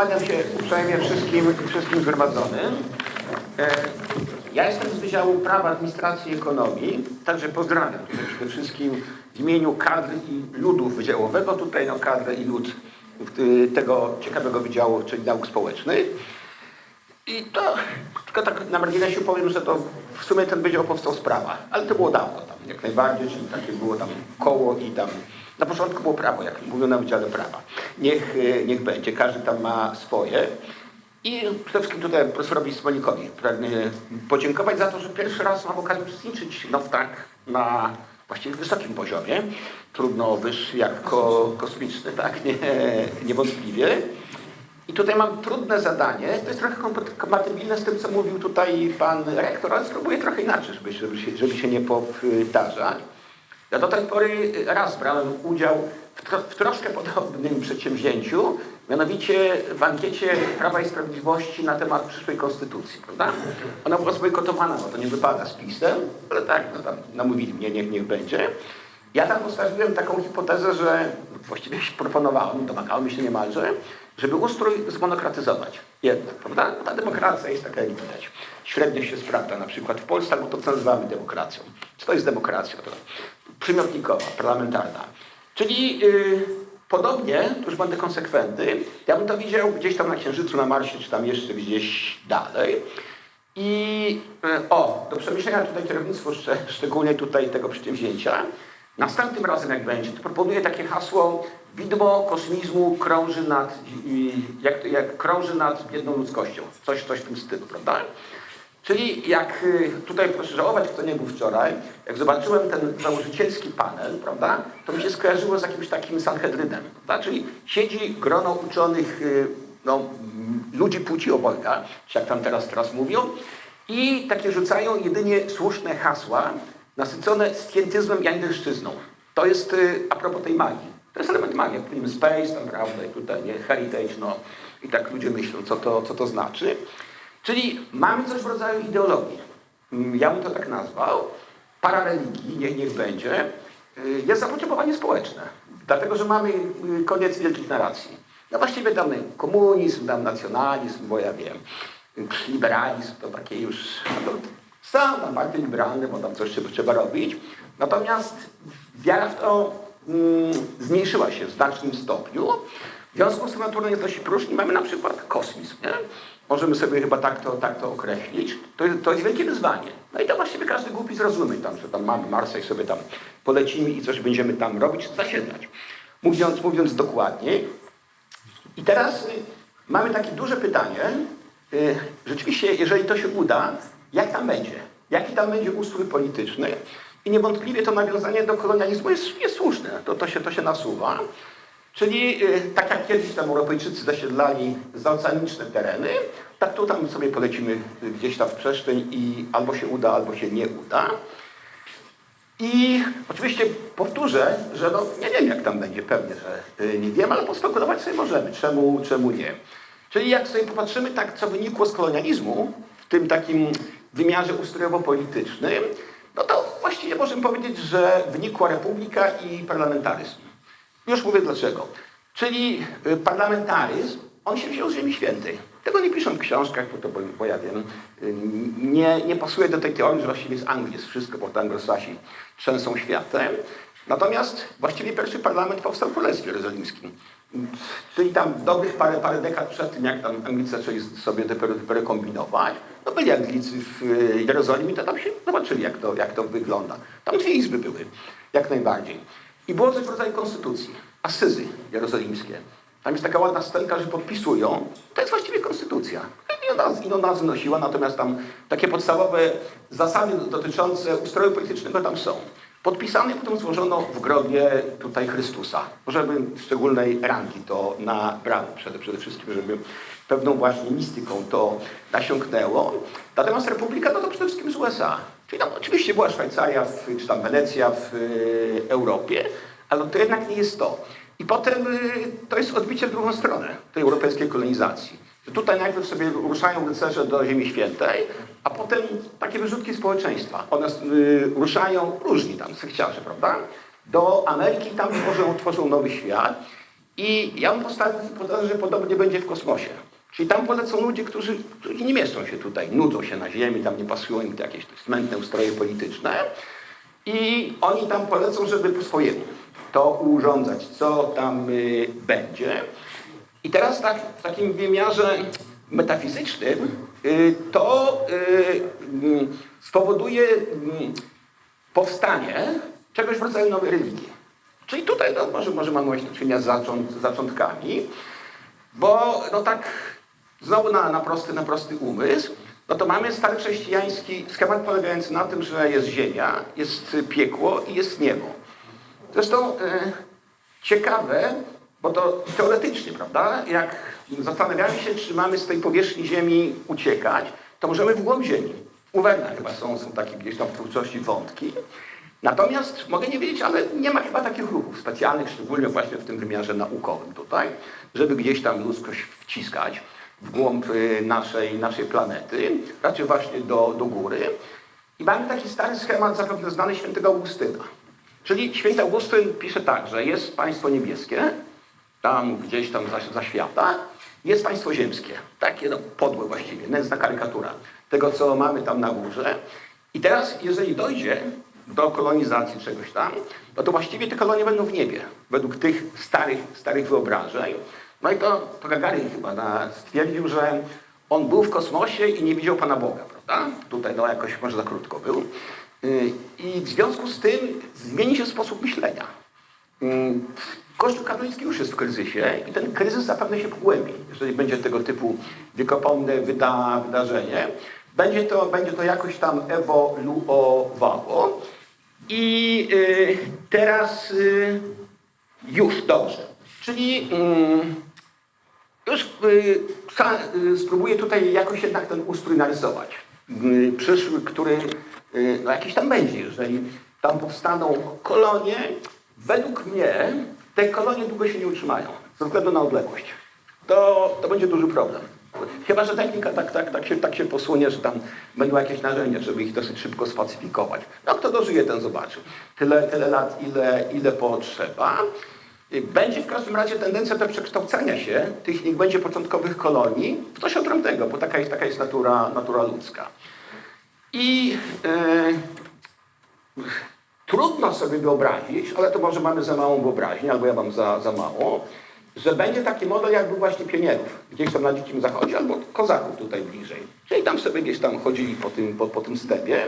Kłaniam się uprzejmie wszystkim, wszystkim zgromadzonym. E, Ja jestem z Wydziału Prawa, Administracji i Ekonomii, także pozdrawiam tutaj przede wszystkim w imieniu kadry i ludu wydziałowego, tutaj no kadrę i lud tego ciekawego wydziału, czyli nauk społecznych. I to, tylko tak na marginesie powiem, że to w sumie ten wydział powstał z prawa, ale to było dawno tam, jak najbardziej, czyli takie było tam koło i tam, na początku było prawo, jak mówią na Wydziale Prawa. Niech, y, niech będzie, każdy tam ma swoje. I przede wszystkim tutaj profesorowi Smonikowi pragnę podziękować za to, że pierwszy raz mam okazję uczestniczyć no, tak na właściwie wysokim poziomie. Trudno wyższy jak ko, kosmiczny, tak? Nie, niewątpliwie. I tutaj mam trudne zadanie, to jest trochę kompat- kompatybilne z tym, co mówił tutaj pan rektor, ale spróbuję trochę inaczej, żeby, żeby, się, żeby się nie powtarzać. Ja do tej pory raz brałem udział w, tro, w troszkę podobnym przedsięwzięciu, mianowicie w ankiecie Prawa i Sprawiedliwości na temat przyszłej konstytucji, prawda? Ona była zbojkotowana, bo to nie wypada z PiSem, ale tak, no tam namówili mnie, niech, niech będzie. Ja tam postawiłem taką hipotezę, że właściwie proponowałem, domagałem się niemalże, żeby ustrój zmonokratyzować. Jednak, prawda? Ta demokracja jest taka, jak widać. Średnio się sprawdza, na przykład w Polsce, albo to co nazywamy demokracją. Co to jest demokracja? To przymiotnikowa, parlamentarna. Czyli yy, podobnie, tu już będę konsekwentny, ja bym to widział gdzieś tam na Księżycu, na Marsie, czy tam jeszcze gdzieś dalej. I y, o, do przemyślenia tutaj kierownictwo, szcz- szczególnie tutaj tego przedsięwzięcia. Następnym razem, jak będzie, to proponuję takie hasło widmo kosmizmu krąży nad, y, jak, jak krąży nad biedną ludzkością. Coś, coś w tym stylu, prawda? Czyli jak y, tutaj proszę żałować, kto nie był wczoraj, jak zobaczyłem ten założycielski panel, prawda, to mi się skojarzyło z jakimś takim Sanhedrynem, prawda? Czyli siedzi grono uczonych y, no, ludzi płci obojga, jak tam teraz, teraz mówią, i takie rzucają jedynie słuszne hasła, nasycone scjentyzmem i angielszczyzną. To jest y, a propos tej magii. To jest element magii, jak mówimy space, i tutaj nie, heritage, no i tak ludzie myślą, co to, co to znaczy. Czyli mamy coś w rodzaju ideologii. Ja bym to tak nazwał. Parareligii, niech, niech będzie. Y, Jest zapotrzebowanie społeczne. Dlatego, że mamy y, koniec wielkich narracji. No właściwie damy komunizm, dam nacjonalizm, bo ja wiem, liberalizm to takie już... No są tam partie liberalne, bo tam coś trzeba robić. Natomiast wiara w to mm, zmniejszyła się w znacznym stopniu. W związku z tym naturalnie jest dość próżni. Mamy na przykład kosmizm. Nie? Możemy sobie chyba tak to, tak to określić. To, to jest wielkie wyzwanie. No i to właściwie każdy głupi zrozumie tam, że tam mamy Marsa i sobie tam polecimy i coś będziemy tam robić, zasiedlać. Mówiąc, mówiąc dokładniej. I teraz mamy takie duże pytanie. Y, rzeczywiście, jeżeli to się uda, jak tam będzie? Jaki tam będzie ustrój polityczny? I niewątpliwie to nawiązanie do kolonializmu jest, jest słuszne. To, to, się, to się nasuwa. Czyli y, tak jak kiedyś tam Europejczycy zasiedlali zaoceaniczne tereny, tak tu tam sobie polecimy gdzieś tam w przestrzeń i albo się uda, albo się nie uda. I oczywiście powtórzę, że no, nie wiem jak tam będzie, pewnie, że y, nie wiem, ale pospekulować sobie możemy, czemu, czemu nie. Czyli jak sobie popatrzymy tak, co wynikło z kolonializmu, w tym takim wymiarze ustrojowo-politycznym, no to właściwie możemy powiedzieć, że wynikła republika i parlamentaryzm. Już mówię dlaczego. Czyli y, parlamentaryzm, on się wziął z Ziemi Świętej. Tego nie piszą w książkach, bo to, bo, ja wiem, y, nie, nie pasuje do tej teorii, że właściwie z Anglii jest wszystko, bo to anglosasi trzęsą światem. Natomiast właściwie pierwszy parlament powstał w Królestwie Jerozolimskim. Czyli tam dobrych parę, parę dekad przed tym, jak tam Anglicy zaczęli sobie dopiero, dopiero kombinować, no byli Anglicy w y, Jerozolimie, to tam się zobaczyli, jak to, jak to wygląda. Tam dwie izby były, jak najbardziej. I było coś w rodzaju konstytucji, asyzy jerozolimskie. Tam jest taka ładna scenka, że podpisują. To jest właściwie konstytucja. I ona, i ona znosiła, natomiast tam takie podstawowe zasady dotyczące ustroju politycznego tam są. Podpisane potem złożono w grobie tutaj Chrystusa. Żeby szczególnej rangi to nabrało przede, przede wszystkim, żeby pewną właśnie mistyką to nasiąknęło. Natomiast Republika no to przede wszystkim z USA. Czyli tam oczywiście była Szwajcaria, w, czy tam Wenecja w y, Europie, ale to jednak nie jest to. I potem y, to jest odbicie w drugą stronę tej europejskiej kolonizacji. Tutaj najpierw sobie ruszają rycerze do Ziemi Świętej, a potem takie wyrzutki społeczeństwa. One y, ruszają różni tam, sekciarze, prawda? Do Ameryki, tam tworzą, tworzą nowy świat. I ja bym postawił że podobnie będzie w kosmosie. Czyli tam polecą ludzie, którzy, którzy nie mieszczą się tutaj, nudzą się na Ziemi, tam nie pasują im te jakieś smętne ustroje polityczne. I oni tam polecą, żeby po swojemu to urządzać, co tam y, będzie. I teraz tak, w takim wymiarze metafizycznym y, to y, spowoduje powstanie czegoś w rodzaju nowej religii. Czyli tutaj no, może, może mamy właśnie do czynienia z zacząt, zaczątkami, bo no tak znowu na, na, prosty, na prosty umysł, no to mamy stary chrześcijański schemat polegający na tym, że jest ziemia, jest piekło i jest niebo. Zresztą e, ciekawe, bo to teoretycznie, prawda? Jak zastanawiamy się, czy mamy z tej powierzchni Ziemi uciekać, to możemy w głąb Ziemi. U Werna chyba są, są takie gdzieś tam w twórczości wątki. Natomiast mogę nie wiedzieć, ale nie ma chyba takich ruchów specjalnych, szczególnie właśnie w tym wymiarze naukowym tutaj, żeby gdzieś tam ludzkość wciskać w głąb y, naszej, naszej planety, raczej właśnie do, do góry. I mamy taki stary schemat zapewne znany świętego Augustyna. Czyli święty Augustyn pisze tak, że jest państwo niebieskie, tam gdzieś tam za, za świata, jest państwo ziemskie. Takie no, podłe właściwie, nędzna karykatura tego, co mamy tam na górze. I teraz, jeżeli dojdzie do kolonizacji czegoś tam, no to właściwie te kolonie będą w niebie, według tych starych, starych wyobrażeń. No i to, to Gagarin chyba na, stwierdził, że on był w kosmosie i nie widział Pana Boga, prawda? Tutaj no jakoś może za krótko był. I w związku z tym zmieni się sposób myślenia. Kościół katolicki już jest w kryzysie i ten kryzys zapewne się pogłębi, jeżeli będzie tego typu wiekopomne wyda, wydarzenie. Będzie to, będzie to jakoś tam ewoluowało. I y, teraz y, już dobrze. Czyli y, już y, spróbuję tutaj jakoś jednak ten ustrój narysować. Y, przyszły, który no jakiś tam będzie, jeżeli tam powstaną kolonie, według mnie te kolonie długo się nie utrzymają, ze względu na odległość. To, to będzie duży problem. Chyba, że technika tak, tak, tak, się, tak się posunie, że tam będą jakieś narzędzia, żeby ich dosyć szybko spacyfikować. No kto dożyje, ten zobaczy. Tyle, tyle lat, ile, ile potrzeba. Będzie w każdym razie tendencja do przekształcania się tych niech będzie początkowych kolonii w coś odrębnego, bo taka jest, taka jest natura, natura ludzka. I e, trudno sobie wyobrazić, ale to może mamy za małą wyobraźnię, albo ja mam za, za mało, że będzie taki model jak był właśnie pionierów, gdzieś tam na Dzikim Zachodzie, albo kozaków tutaj bliżej. Czyli tam sobie gdzieś tam chodzili po tym, po, po tym stepie,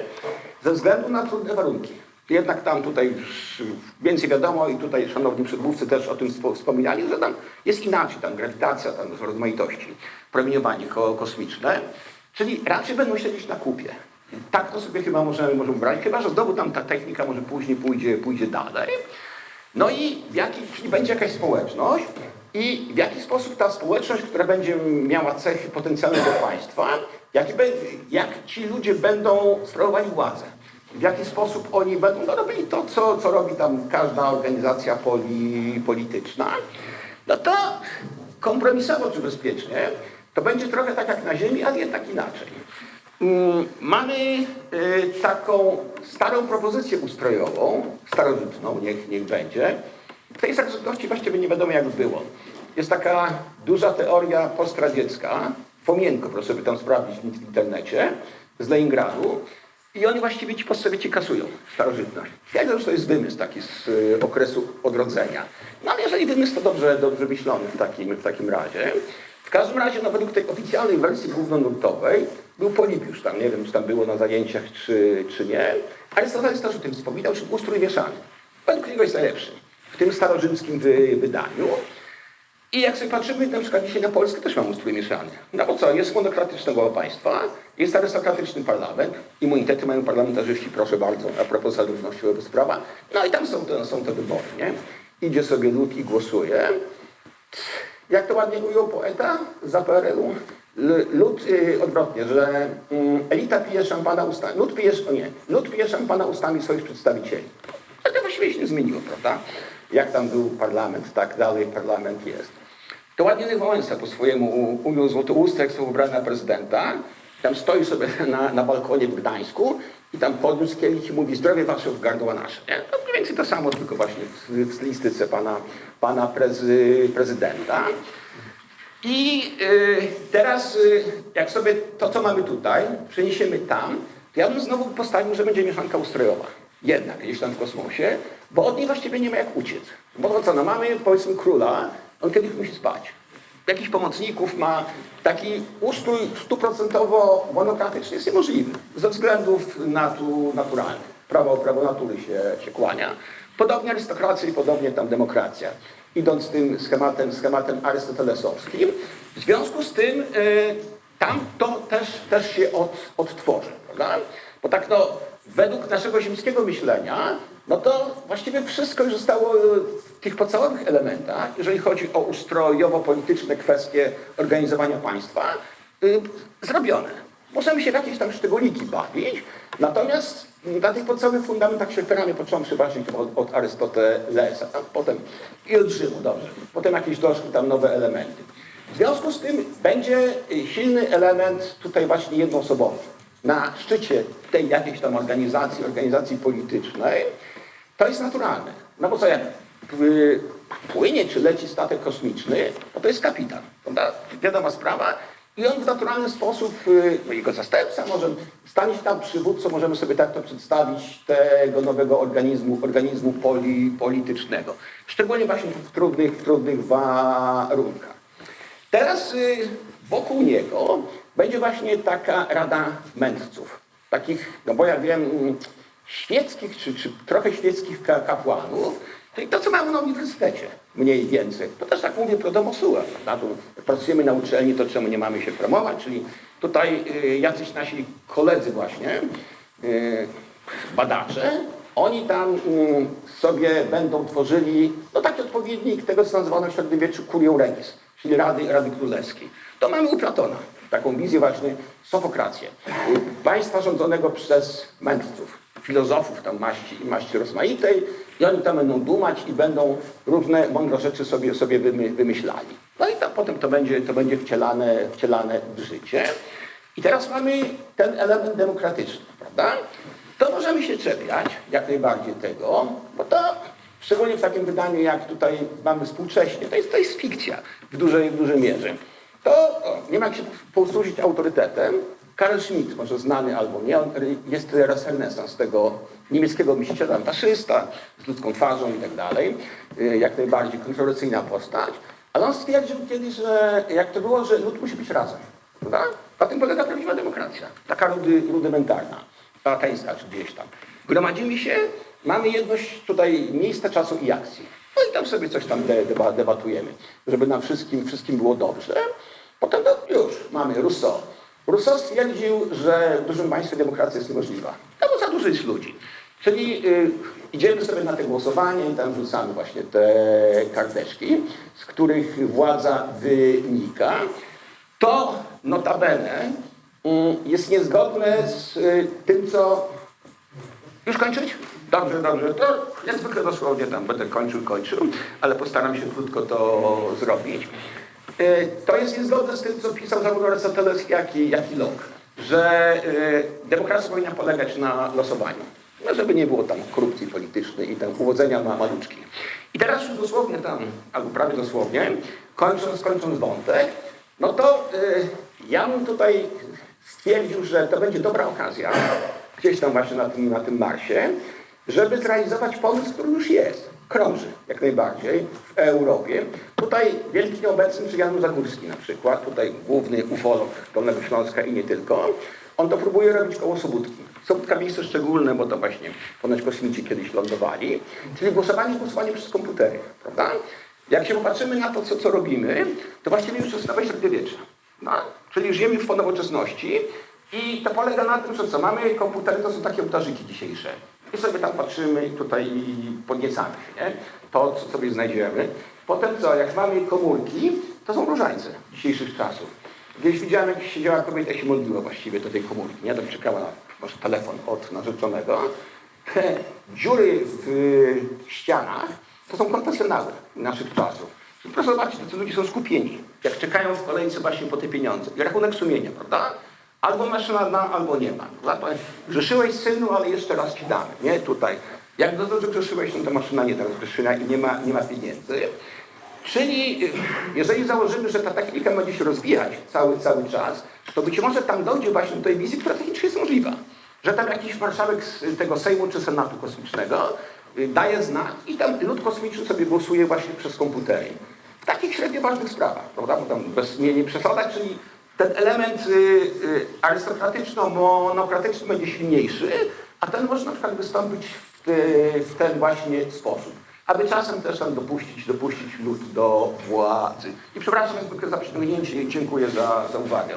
ze względu na trudne warunki. Jednak tam tutaj więcej wiadomo i tutaj szanowni przedmówcy też o tym spo- wspominali, że tam jest inaczej, tam grawitacja, tam rozmaitości, promieniowanie ko kosmiczne, czyli raczej będą siedzieć na kupie. Tak to sobie chyba możemy, możemy brać, chyba że znowu tam ta technika może później pójdzie, pójdzie dalej. No i w jaki, czyli będzie jakaś społeczność i w jaki sposób ta społeczność, która będzie miała cechy potencjalnego państwa, jaki be, jak ci ludzie będą sprawowali władzę. W jaki sposób oni będą no, robili to, co, co robi tam każda organizacja poli, polityczna. No to kompromisowo czy bezpiecznie, to będzie trochę tak jak na Ziemi, ale jednak inaczej. Mm, Mamy y, taką starą propozycję ustrojową, starożytną, niech, niech będzie. W tej starożytności właściwie nie wiadomo jak było. Jest taka duża teoria postradziecka, Fomienko, proszę sobie tam sprawdzić w internecie, z Leningradu. I oni właściwie ci postsowieci kasują starożytność. Wiedzą, że to jest wymysł taki z y, okresu odrodzenia. No ale jeżeli wymysł to dobrze, dobrze myślony w takim, w takim razie. W każdym razie, no według tej oficjalnej wersji głównonurtowej był Polibiusz tam, nie wiem, czy tam było na zajęciach, czy, czy nie. Arystoteles też o tym wspominał, że ustrój mieszany. Według niego jest najlepszy w tym starorzymskim wy, wydaniu. I jak sobie patrzymy na przykład dzisiaj na Polskę, też mam ustrój mieszany. No bo co, jest monokratyczne głowa państwa, jest arystokratyczny parlament, immunitety mają parlamentarzyści, proszę bardzo, a propos zarówności wobec prawa. No i tam są te, są te wybory, nie? Idzie sobie lud i głosuje. Jak to ładnie ujął poeta za PRL-u? Lud, y, odwrotnie, że mm, elita pije szampana ustami, lud pije, o nie, lud pije szampana ustami swoich przedstawicieli. Ale to właściwie się nie zmieniło, prawda? Jak tam był parlament, tak dalej parlament jest. To ładnie Wałęsa po swojemu ujął Złotoustek, wybrany na prezydenta tam stoi sobie na, na balkonie w Gdańsku i tam podniósł kielich i mówi zdrowie wasze w gardła nasze. Nie? No mniej więcej to samo, tylko właśnie w, w stylistyce pana, pana prezy, prezydenta. I y, teraz, y, jak sobie to, co mamy tutaj, przeniesiemy tam, to ja bym znowu postawił, że będzie mieszanka ustrojowa. Jednak gdzieś tam w kosmosie, bo od niej właściwie nie ma jak uciec. Bo to co, no mamy powiedzmy króla, on kiedyś musi spać. Jakichś pomocników ma, taki ustrój stuprocentowo monokratyczny jest niemożliwy. Ze względów natu, naturalnych. Prawo, prawo natury się, się kłania. Podobnie arystokracja i podobnie tam demokracja. Idąc tym schematem, schematem arystotelesowskim. W związku z tym y, tam to też, też się od, odtworzy, prawda? Bo tak no, według naszego ziemskiego myślenia, no to właściwie wszystko już zostało y, w tych podstawowych elementach, jeżeli chodzi o ustrojowo-polityczne kwestie organizowania państwa, y, zrobione. Możemy się jakieś tam szczególiki bawić, natomiast na tych podstawowych fundamentach się opieramy, począwszy właśnie od, od Arystotelesa, potem i od Rzymu, dobrze. Potem jakieś doszły tam nowe elementy. W związku z tym będzie silny element tutaj właśnie jednoosobowy. Na szczycie tej jakiejś tam organizacji, organizacji politycznej, to jest naturalne. No bo co jak płynie czy leci statek kosmiczny, no to jest kapitan. Prawda? Wiadoma sprawa. I on w naturalny sposób, y, no jego zastępca może stanie się tam przywódcą, możemy sobie tak to przedstawić, tego nowego organizmu, organizmu poli, politycznego. Szczególnie właśnie w trudnych, w trudnych warunkach. Teraz y, wokół niego będzie właśnie taka rada mędrców. Takich, no bo ja wiem, świeckich czy, czy trochę świeckich ka- kapłanów, czyli to, co mamy na uniwersytecie, mniej więcej. To też tak mówię pro domosuła, prawda? Jak pracujemy na uczelni, to czemu nie mamy się promować? Czyli tutaj y, jacyś nasi koledzy właśnie, y, badacze, oni tam mm, sobie będą tworzyli no taki odpowiednik tego, co nazywano w średniowieczu curią regis, czyli Rady, Rady Królewskiej. To mamy u Platona, taką wizję właśnie sofokrację. Y, Państwa rządzonego przez mędrców, filozofów tam maści maści rozmaitej i oni tam będą dumać i będą różne mądre rzeczy sobie, sobie wymy, wymyślali. No i tam potem to będzie, to będzie wcielane, wcielane w życie. I teraz mamy ten element demokratyczny, prawda? To możemy się czepiać jak najbardziej tego, bo to szczególnie w takim wydaniu, jak tutaj mamy współcześnie, to jest, to jest fikcja w dużej, w dużej mierze. To o, nie ma jak się posłużyć autorytetem. Karl Schmitt, może znany albo nie, on jest teraz renesans tego niemieckiego myśliciela, faszysta, z ludzką twarzą i tak dalej, y, jak najbardziej kontrowersyjna postać, ale on stwierdził kiedyś, że jak to było, że lud musi być razem. Prawda? Na tym polega prawdziwa demokracja. Taka rudy, rudymentarna, ateńska czy gdzieś tam. Gromadzimy się, mamy jedność tutaj miejsca, czasu i akcji. No i tam sobie coś tam de, deba, debatujemy, żeby nam wszystkim, wszystkim było dobrze. Potem to już mamy Rousseau. Rousseau stwierdził, że w dużym państwie demokracja jest niemożliwa. No bo za dużo jest ludzi. Czyli y, idziemy sobie na te głosowanie i tam rzucamy właśnie te karteczki, z których władza wynika. To notabene mm, jest niezgodne z y, tym, co... Już kończyć? Dobrze, dobrze. To jak zwykle dosłownie tam będę kończył, kończył, ale postaram się krótko to zrobić. Y, To jest niezgodne z tym, co pisał zarówno Arystoteles, jak i, jak i Locke, że y, demokracja powinna polegać na losowaniu. No, żeby nie było tam korupcji politycznej i tam uwodzenia ma maluczki. I teraz już dosłownie tam, albo prawie dosłownie, kończąc, kończąc wątek, no to y, ja bym tutaj stwierdził, że to będzie dobra okazja, gdzieś tam właśnie na tym, na tym Marsie, żeby zrealizować pomysł, który już jest. Krąży jak najbardziej w Europie. Tutaj wielki nieobecny, czy Jan Zagórski na przykład, tutaj główny ufolog Dolnego Śląska i nie tylko, on to próbuje robić koło Sobótki. Sobótka miejsce szczególne, bo to właśnie ponoć kosmici kiedyś lądowali, czyli głosowanie głosowanie przez komputery, prawda? Jak się popatrzymy na to, co, co robimy, to właściwie już nowe średniowiecze. No, czyli żyjemy już po nowoczesności i to polega na tym, że co, mamy komputery, to są takie ołtarzyki dzisiejsze. I sobie tam patrzymy tutaj i podniecamy się, nie? To, co sobie znajdziemy. Potem co, jak mamy komórki, to są różańce dzisiejszych czasów. Kiedyś widziałem, jak siedziała kobieta i się modliła właściwie do tej komórki, nie? Tak czekała na może telefon od narzeczonego. Te dziury w ścianach to są konfesjonały naszych czasów. Proszę zobaczyć, ci ludzie są skupieni, jak czekają w kolejce właśnie po te pieniądze. I rachunek sumienia, prawda? Albo maszyna da, albo nie ma. To grzeszyłeś synu, ale jeszcze raz ci damy. Nie, tutaj. Jak do że grzeszyłeś, no to maszyna nie teraz grzeszyna i nie ma, nie ma pieniędzy. Czyli y, jeżeli założymy, że ta technika będzie się rozwijać cały, cały czas, to być może tam dojdzie właśnie do tej wizji, która technicznie jest możliwa. Że tam jakiś marszałek z tego Sejmu czy Senatu Kosmicznego y, daje znak i tam lud kosmiczny sobie głosuje właśnie przez komputery. W takich średnio ważnych sprawach, prawda? Bo tam bez nie, nie przesadzać, czyli ten element y, y, arystokratyczno-monokratyczny będzie silniejszy, a ten może na przykład wystąpić w, y, w ten właśnie sposób. Aby czasem też tam dopuścić, dopuścić lud do władzy. I przepraszam niezwykle za przyciągnięcie dziękuję za, za uwagę.